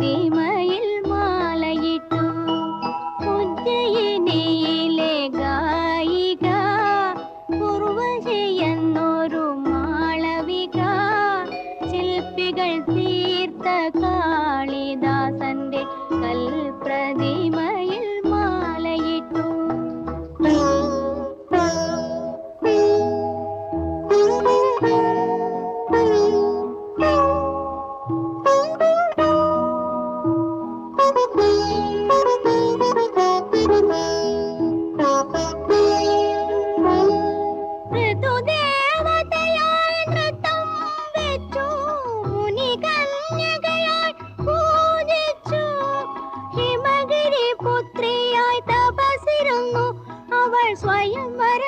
പ്രതിമയിൽ മാലയിട്ടു. ഉജ്ജയിനിയിലെ ഗായിക. പൂർവജയെന്നൊരു മാളവിക. ശില്പികൾ തീർത്ത കാളിദാസന്റെ കൽപ്രതിമയിൽ മാലയിട്ടു. ஸ்வயம் வர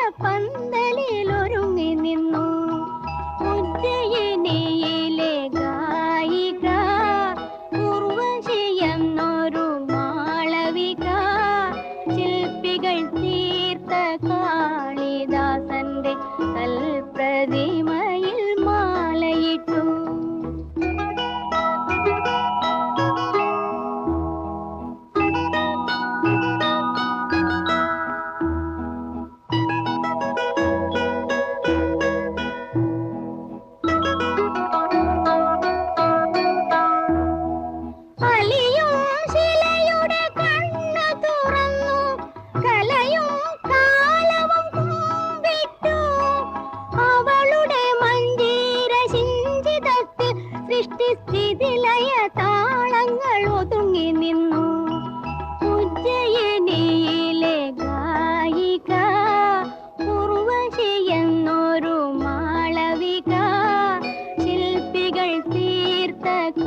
നിന്നു. ഉജ്ജയനിയിലെ ഗായിക ഉർവശി എന്നൊരു മാളവിക. ശില്പികൾ തീർത്ത